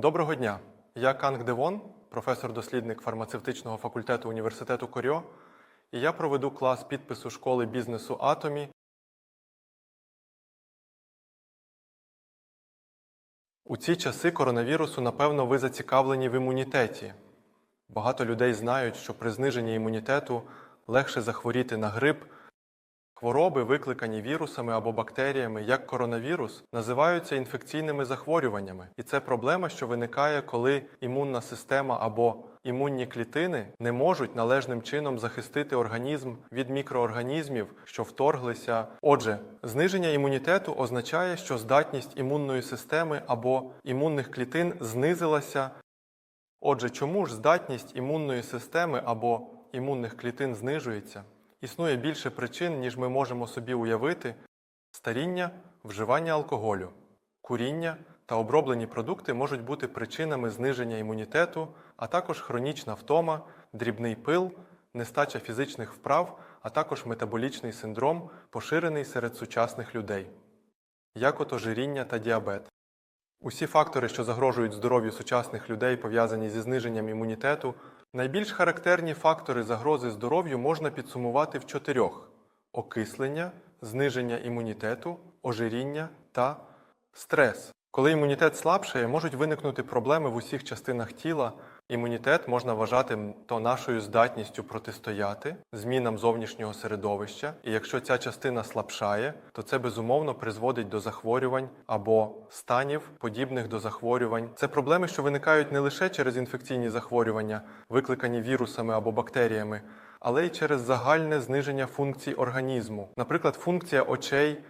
Доброго дня! Я Канг Девон, професор-дослідник фармацевтичного факультету університету Корьо, і я проведу клас підпису школи бізнесу Атомі. У ці часи коронавірусу, напевно, ви зацікавлені в імунітеті. Багато людей знають, що при зниженні імунітету легше захворіти на грип. Хвороби, викликані вірусами або бактеріями, як коронавірус, називаються інфекційними захворюваннями, і це проблема, що виникає, коли імунна система або імунні клітини не можуть належним чином захистити організм від мікроорганізмів, що вторглися. Отже, зниження імунітету означає, що здатність імунної системи або імунних клітин знизилася. Отже, чому ж здатність імунної системи або імунних клітин знижується? Існує більше причин, ніж ми можемо собі уявити: старіння, вживання алкоголю, куріння та оброблені продукти можуть бути причинами зниження імунітету, а також хронічна втома, дрібний пил, нестача фізичних вправ, а також метаболічний синдром, поширений серед сучасних людей, як от ожиріння та діабет. Усі фактори, що загрожують здоров'ю сучасних людей, пов'язані зі зниженням імунітету, найбільш характерні фактори загрози здоров'ю можна підсумувати в чотирьох: окислення, зниження імунітету, ожиріння та стрес. Коли імунітет слабшає, можуть виникнути проблеми в усіх частинах тіла. Імунітет можна вважати то нашою здатністю протистояти змінам зовнішнього середовища, і якщо ця частина слабшає, то це безумовно призводить до захворювань або станів, подібних до захворювань. Це проблеми, що виникають не лише через інфекційні захворювання, викликані вірусами або бактеріями, але й через загальне зниження функцій організму, наприклад, функція очей.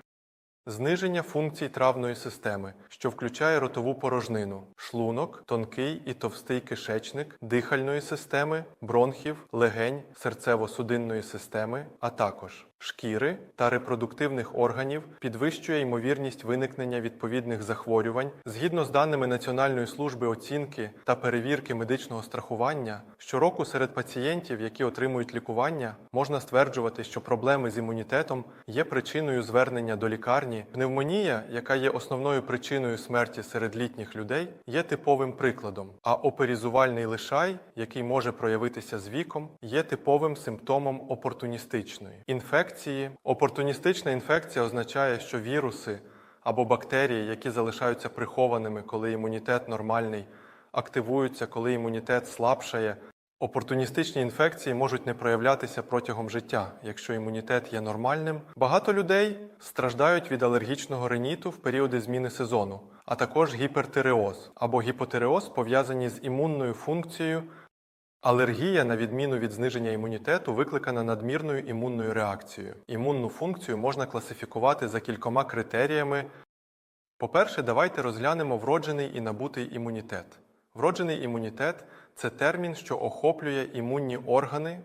Зниження функцій травної системи, що включає ротову порожнину, шлунок, тонкий і товстий кишечник, дихальної системи, бронхів, легень, серцево-судинної системи, а також шкіри та репродуктивних органів, підвищує ймовірність виникнення відповідних захворювань. Згідно з даними Національної служби оцінки та перевірки медичного страхування, щороку серед пацієнтів, які отримують лікування, можна стверджувати, що проблеми з імунітетом є причиною звернення до лікарні. Пневмонія, яка є основною причиною смерті серед літніх людей, є типовим прикладом. А оперізувальний лишай, який може проявитися з віком, є типовим симптомом опортуністичної інфекції. Опортуністична інфекція означає, що віруси або бактерії, які залишаються прихованими, коли імунітет нормальний, активуються, коли імунітет слабшає. Опортуністичні інфекції можуть не проявлятися протягом життя, якщо імунітет є нормальним. Багато людей страждають від алергічного риніту в періоди зміни сезону, а також гіпертиреоз або гіпотиреоз пов'язані з імунною функцією. Алергія, на відміну від зниження імунітету, викликана надмірною імунною реакцією. Імунну функцію можна класифікувати за кількома критеріями. По-перше, давайте розглянемо вроджений і набутий імунітет. Вроджений імунітет це термін, що охоплює імунні органи,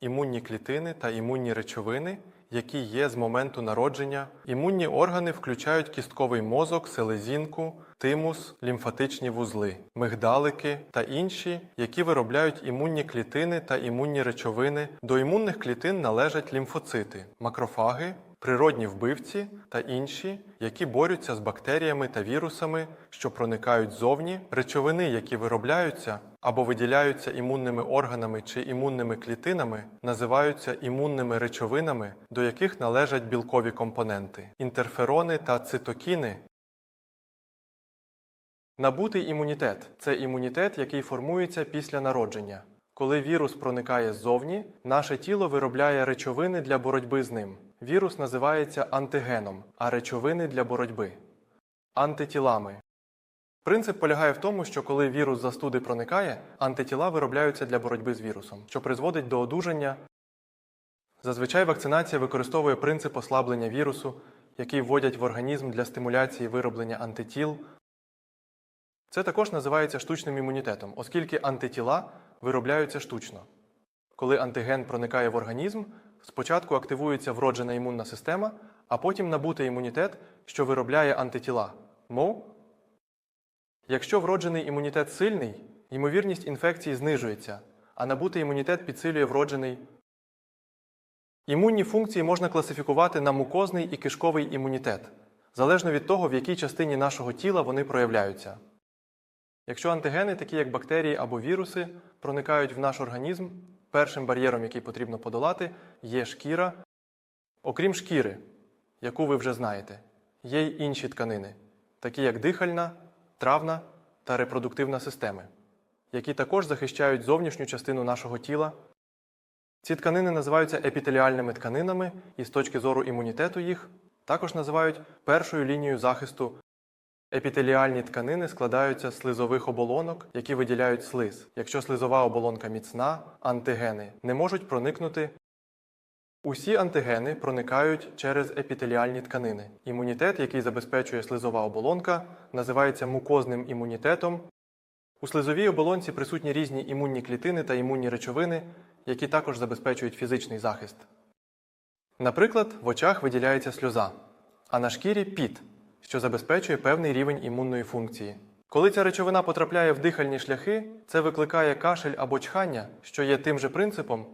імунні клітини та імунні речовини, які є з моменту народження. Імунні органи включають кістковий мозок, селезінку, тимус, лімфатичні вузли, мигдалики та інші, які виробляють імунні клітини та імунні речовини. До імунних клітин належать лімфоцити, макрофаги, природні вбивці та інші, які борються з бактеріями та вірусами, що проникають зовні, речовини, які виробляються або виділяються імунними органами чи імунними клітинами, називаються імунними речовинами, до яких належать білкові компоненти, інтерферони та цитокіни. Набутий імунітет це імунітет, який формується після народження. Коли вірус проникає ззовні, наше тіло виробляє речовини для боротьби з ним. Вірус називається антигеном, а речовини для боротьби антитілами. Принцип полягає в тому, що коли вірус застуди проникає, антитіла виробляються для боротьби з вірусом, що призводить до одужання. Зазвичай вакцинація використовує принцип ослаблення вірусу, який вводять в організм для стимуляції вироблення антитіл. Це також називається штучним імунітетом, оскільки антитіла виробляються штучно. Коли антиген проникає в організм, спочатку активується вроджена імунна система, а потім набутий імунітет, що виробляє антитіла. Мов? Якщо вроджений імунітет сильний, ймовірність інфекції знижується, а набутий імунітет підсилює вроджений. Імунні функції можна класифікувати на мукозний і кишковий імунітет, залежно від того, в якій частині нашого тіла вони проявляються. Якщо антигени, такі як бактерії або віруси, проникають в наш організм, першим бар'єром, який потрібно подолати, є шкіра. Окрім шкіри, яку ви вже знаєте, є й інші тканини, такі як дихальна, травна та репродуктивна системи, які також захищають зовнішню частину нашого тіла. Ці тканини називаються епітеліальними тканинами, і з точки зору імунітету їх також називають першою лінією захисту Епітеліальні тканини складаються з слизових оболонок, які виділяють слиз. Якщо слизова оболонка міцна, антигени не можуть проникнути. Усі антигени проникають через епітеліальні тканини. Імунітет, який забезпечує слизова оболонка, називається мукозним імунітетом. У слизовій оболонці присутні різні імунні клітини та імунні речовини, які також забезпечують фізичний захист. Наприклад, в очах виділяється сльоза, а на шкірі піт, що забезпечує певний рівень імунної функції. Коли ця речовина потрапляє в дихальні шляхи, це викликає кашель або чхання, що є тим же принципом.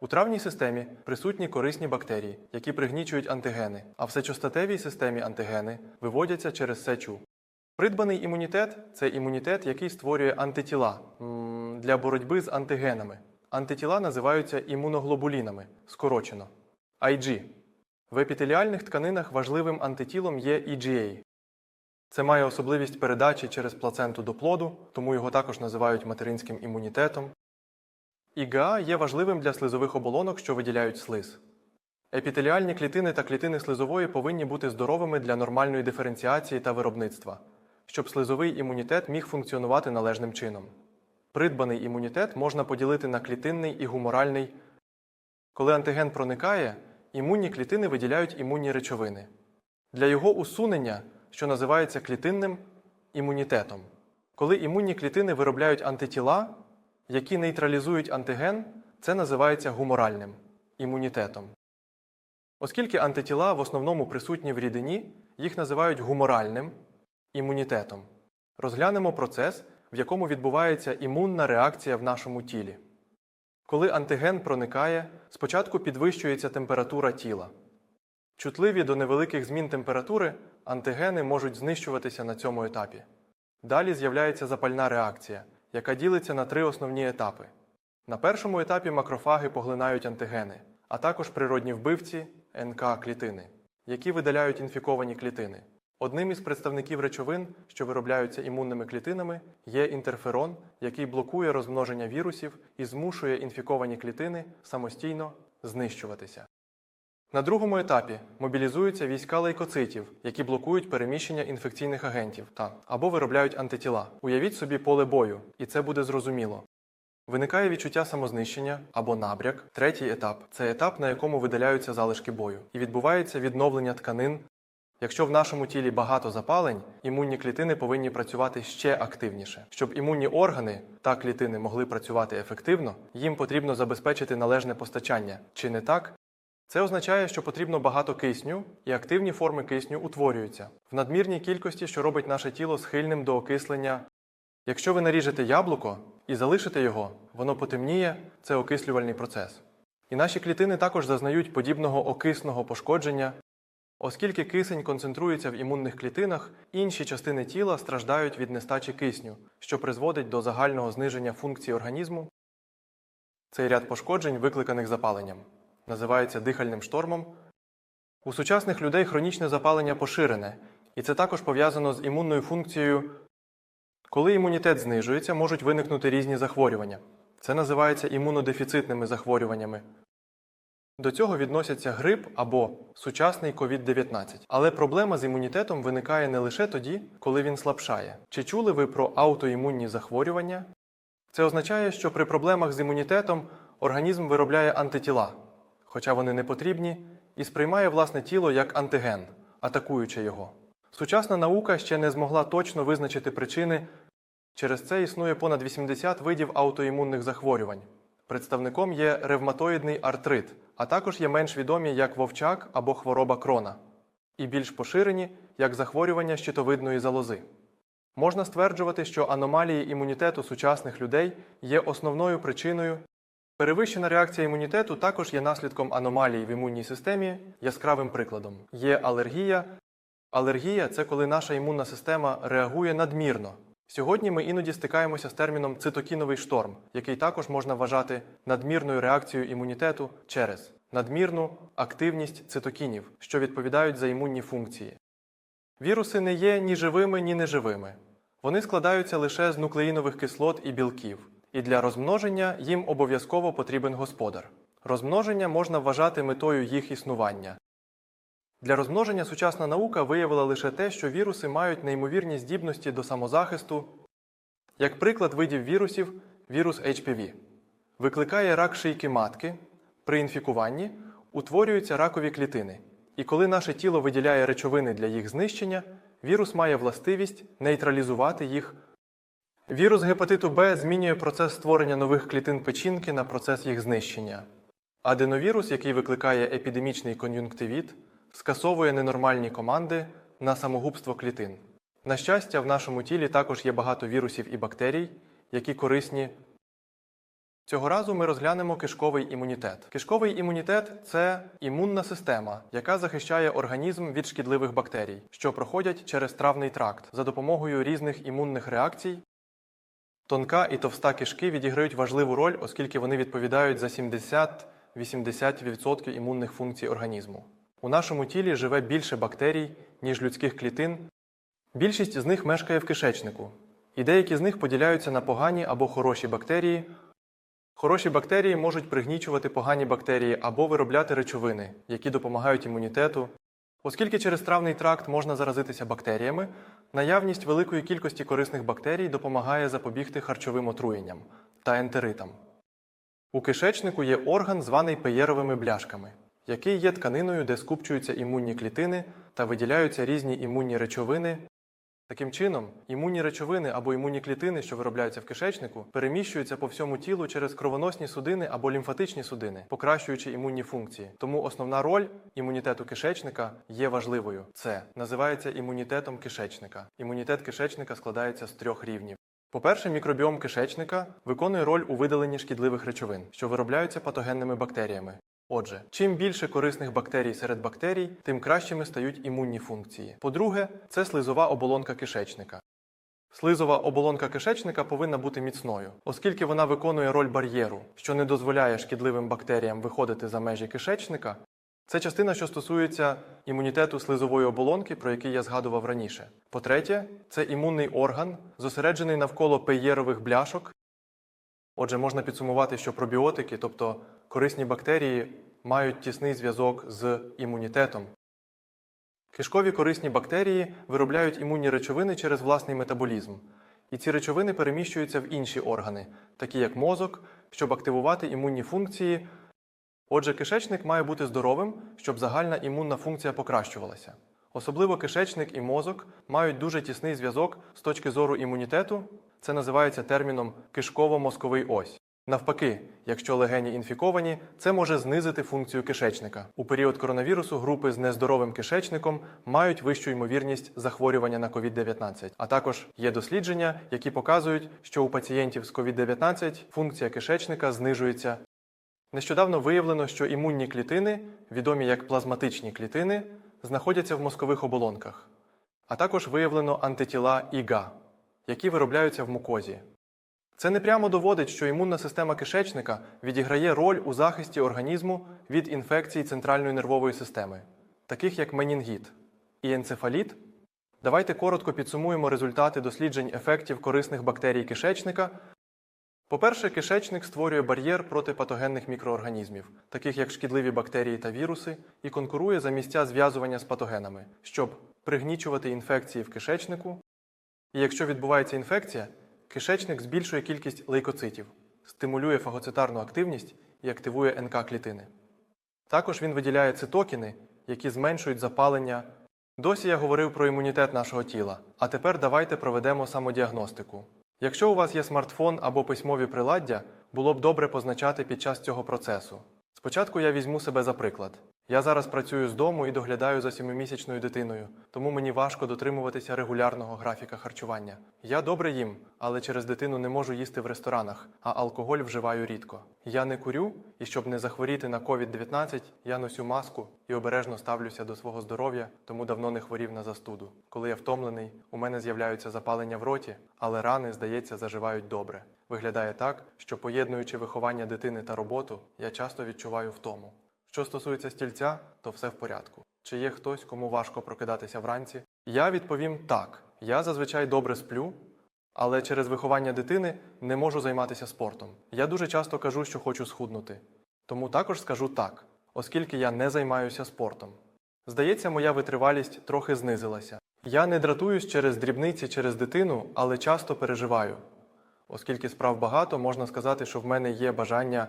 У травній системі присутні корисні бактерії, які пригнічують антигени, а в сечостатевій системі антигени виводяться через сечу. Придбаний імунітет це імунітет, який створює антитіла для боротьби з антигенами. Антитіла називаються імуноглобулінами, скорочено IG. В епітеліальних тканинах важливим антитілом є IgA. Це має особливість передачі через плаценту до плоду, тому його також називають материнським імунітетом. IgA є важливим для слизових оболонок, що виділяють слиз. Епітеліальні клітини та клітини слизової повинні бути здоровими для нормальної диференціації та виробництва, щоб слизовий імунітет міг функціонувати належним чином. Придбаний імунітет можна поділити на клітинний і гуморальний. Коли антиген проникає, імунні клітини виділяють імунні речовини. Для його усунення, що називається клітинним імунітетом. Коли імунні клітини виробляють антитіла, які нейтралізують антиген, це називається гуморальним імунітетом. Оскільки антитіла в основному присутні в рідині, їх називають гуморальним імунітетом. Розглянемо процес, в якому відбувається імунна реакція в нашому тілі. Коли антиген проникає, спочатку підвищується температура тіла. Чутливі до невеликих змін температури антигени можуть знищуватися на цьому етапі. Далі з'являється запальна реакція, яка ділиться на три основні етапи. На першому етапі макрофаги поглинають антигени, а також природні вбивці НК клітини, які видаляють інфіковані клітини. Одним із представників речовин, що виробляються імунними клітинами, є інтерферон, який блокує розмноження вірусів і змушує інфіковані клітини самостійно знищуватися. На другому етапі мобілізуються війська лейкоцитів, які блокують переміщення інфекційних агентів та або виробляють антитіла. Уявіть собі поле бою, і це буде зрозуміло. Виникає відчуття самознищення або набряк. Третій етап це етап, на якому видаляються залишки бою, і відбувається відновлення тканин. Якщо в нашому тілі багато запалень, імунні клітини повинні працювати ще активніше. Щоб імунні органи та клітини могли працювати ефективно, їм потрібно забезпечити належне постачання. Чи не так? Це означає, що потрібно багато кисню, і активні форми кисню утворюються в надмірній кількості, що робить наше тіло схильним до окислення. Якщо ви наріжете яблуко і залишите його, воно потемніє, це окислювальний процес. І наші клітини також зазнають подібного окисного пошкодження. Оскільки кисень концентрується в імунних клітинах, інші частини тіла страждають від нестачі кисню, що призводить до загального зниження функцій організму. Цей ряд пошкоджень, викликаних запаленням, називається дихальним штормом. У сучасних людей хронічне запалення поширене, і це також пов'язано з імунною функцією. Коли імунітет знижується, можуть виникнути різні захворювання. Це називається імунодефіцитними захворюваннями. До цього відносяться грип або сучасний COVID-19. Але проблема з імунітетом виникає не лише тоді, коли він слабшає. Чи чули ви про аутоімунні захворювання? Це означає, що при проблемах з імунітетом організм виробляє антитіла, хоча вони не потрібні, і сприймає власне тіло як антиген, атакуючи його. Сучасна наука ще не змогла точно визначити причини. Через це існує понад 80 видів аутоімунних захворювань. Представником є ревматоїдний артрит, а також є менш відомі як вовчак або хвороба крона, і більш поширені як захворювання щитовидної залози. Можна стверджувати, що аномалії імунітету сучасних людей є основною причиною. Перевищена реакція імунітету також є наслідком аномалій в імунній системі. Яскравим прикладом є алергія. Алергія це коли наша імунна система реагує надмірно Сьогодні ми іноді стикаємося з терміном цитокіновий шторм, який також можна вважати надмірною реакцією імунітету через надмірну активність цитокінів, що відповідають за імунні функції. Віруси не є ні живими, ні неживими. Вони складаються лише з нуклеїнових кислот і білків, і для розмноження їм обов'язково потрібен господар. Розмноження можна вважати метою їх існування. Для розмноження сучасна наука виявила лише те, що віруси мають неймовірні здібності до самозахисту. Як приклад видів вірусів, вірус HPV викликає рак шийки матки. При інфікуванні утворюються ракові клітини, і коли наше тіло виділяє речовини для їх знищення, вірус має властивість нейтралізувати їх. Вірус гепатиту Б змінює процес створення нових клітин печінки на процес їх знищення. Аденовірус, який викликає епідемічний кон'юнктивіт, скасовує ненормальні команди на самогубство клітин. На щастя, в нашому тілі також є багато вірусів і бактерій, які корисні. Цього разу ми розглянемо кишковий імунітет. Кишковий імунітет це імунна система, яка захищає організм від шкідливих бактерій, що проходять через травний тракт за допомогою різних імунних реакцій. Тонка і товста кишки відіграють важливу роль, оскільки вони відповідають за 70-80% імунних функцій організму. У нашому тілі живе більше бактерій, ніж людських клітин. Більшість з них мешкає в кишечнику, і деякі з них поділяються на погані або хороші бактерії. Хороші бактерії можуть пригнічувати погані бактерії або виробляти речовини, які допомагають імунітету. Оскільки через травний тракт можна заразитися бактеріями, наявність великої кількості корисних бактерій допомагає запобігти харчовим отруєнням та ентеритам. У кишечнику є орган, званий пеєровими бляшками, який є тканиною, де скупчуються імунні клітини та виділяються різні імунні речовини. Таким чином, імунні речовини або імунні клітини, що виробляються в кишечнику, переміщуються по всьому тілу через кровоносні судини або лімфатичні судини, покращуючи імунні функції. Тому основна роль імунітету кишечника є важливою. Це називається імунітетом кишечника. Імунітет кишечника складається з трьох рівнів. По-перше, мікробіом кишечника виконує роль у видаленні шкідливих речовин, що виробляються патогенними бактеріями. Отже, чим більше корисних бактерій серед бактерій, тим кращими стають імунні функції. По-друге, це слизова оболонка кишечника. Слизова оболонка кишечника повинна бути міцною, оскільки вона виконує роль бар'єру, що не дозволяє шкідливим бактеріям виходити за межі кишечника. Це частина, що стосується імунітету слизової оболонки, про який я згадував раніше. По-третє, це імунний орган, зосереджений навколо пеєрових бляшок. Отже, можна підсумувати, що пробіотики, тобто корисні бактерії, мають тісний зв'язок з імунітетом. Кишкові корисні бактерії виробляють імунні речовини через власний метаболізм, і ці речовини переміщуються в інші органи, такі як мозок, щоб активувати імунні функції. Отже, кишечник має бути здоровим, щоб загальна імунна функція покращувалася. Особливо кишечник і мозок мають дуже тісний зв'язок з точки зору імунітету. Це називається терміном кишково-мозковий ось. Навпаки, якщо легені інфіковані, це може знизити функцію кишечника. У період коронавірусу групи з нездоровим кишечником мають вищу ймовірність захворювання на COVID-19. А також є дослідження, які показують, що у пацієнтів з COVID-19 функція кишечника знижується. Нещодавно виявлено, що імунні клітини, відомі як плазматичні клітини, знаходяться в мозкових оболонках. А також виявлено антитіла ІГА, які виробляються в мукозі. Це не прямо доводить, що імунна система кишечника відіграє роль у захисті організму від інфекцій центральної нервової системи, таких як менінгіт і енцефаліт. Давайте коротко підсумуємо результати досліджень ефектів корисних бактерій кишечника. По-перше, кишечник створює бар'єр проти патогенних мікроорганізмів, таких як шкідливі бактерії та віруси, і конкурує за місця зв'язування з патогенами, щоб пригнічувати інфекції в кишечнику. І якщо відбувається інфекція, Кишечник збільшує кількість лейкоцитів, стимулює фагоцитарну активність і активує НК-клітини. Також він виділяє цитокіни, які зменшують запалення. Досі я говорив про імунітет нашого тіла, а тепер давайте проведемо самодіагностику. Якщо у вас є смартфон або письмові приладдя, було б добре позначати під час цього процесу. Спочатку я візьму себе за приклад. Я зараз працюю з дому і доглядаю за сімимісячною дитиною, тому мені важко дотримуватися регулярного графіка харчування. Я добре їм, але через дитину не можу їсти в ресторанах, а алкоголь вживаю рідко. Я не курю, і щоб не захворіти на COVID-19, я носю маску і обережно ставлюся до свого здоров'я, тому давно не хворів на застуду. Коли я втомлений, у мене з'являються запалення в роті, але рани, здається, заживають добре. Виглядає так, що поєднуючи виховання дитини та роботу, я часто відчуваю втому. Що стосується стільця, то все в порядку. Чи є хтось, кому важко прокидатися вранці? Я відповім так. Я зазвичай добре сплю, але через виховання дитини не можу займатися спортом. Я дуже часто кажу, що хочу схуднути. Тому також скажу так, оскільки я не займаюся спортом. Здається, моя витривалість трохи знизилася. Я не дратуюсь через дрібниці через дитину, але часто переживаю. Оскільки справ багато, можна сказати, що в мене є бажання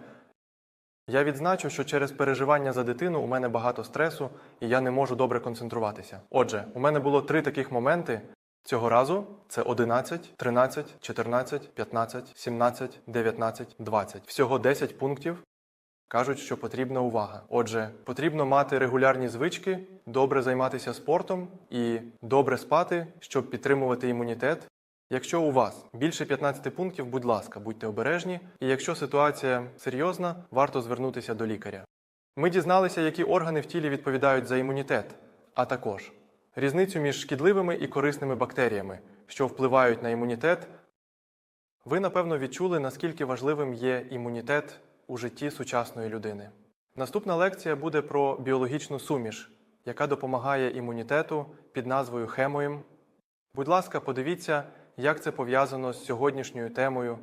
я відзначу, що через переживання за дитину у мене багато стресу, і я не можу добре концентруватися. Отже, у мене було три таких моменти. Цього разу це 11, 13, 14, 15, 17, 19, 20. Всього 10 пунктів. Кажуть, що потрібна увага. Отже, потрібно мати регулярні звички, добре займатися спортом і добре спати, щоб підтримувати імунітет. Якщо у вас більше 15 пунктів, будь ласка, будьте обережні, і якщо ситуація серйозна, варто звернутися до лікаря. Ми дізналися, які органи в тілі відповідають за імунітет, а також різницю між шкідливими і корисними бактеріями, що впливають на імунітет. Ви, напевно, відчули, наскільки важливим є імунітет у житті сучасної людини. Наступна лекція буде про біологічну суміш, яка допомагає імунітету під назвою хемоїм. Будь ласка, подивіться, як це пов'язано з сьогоднішньою темою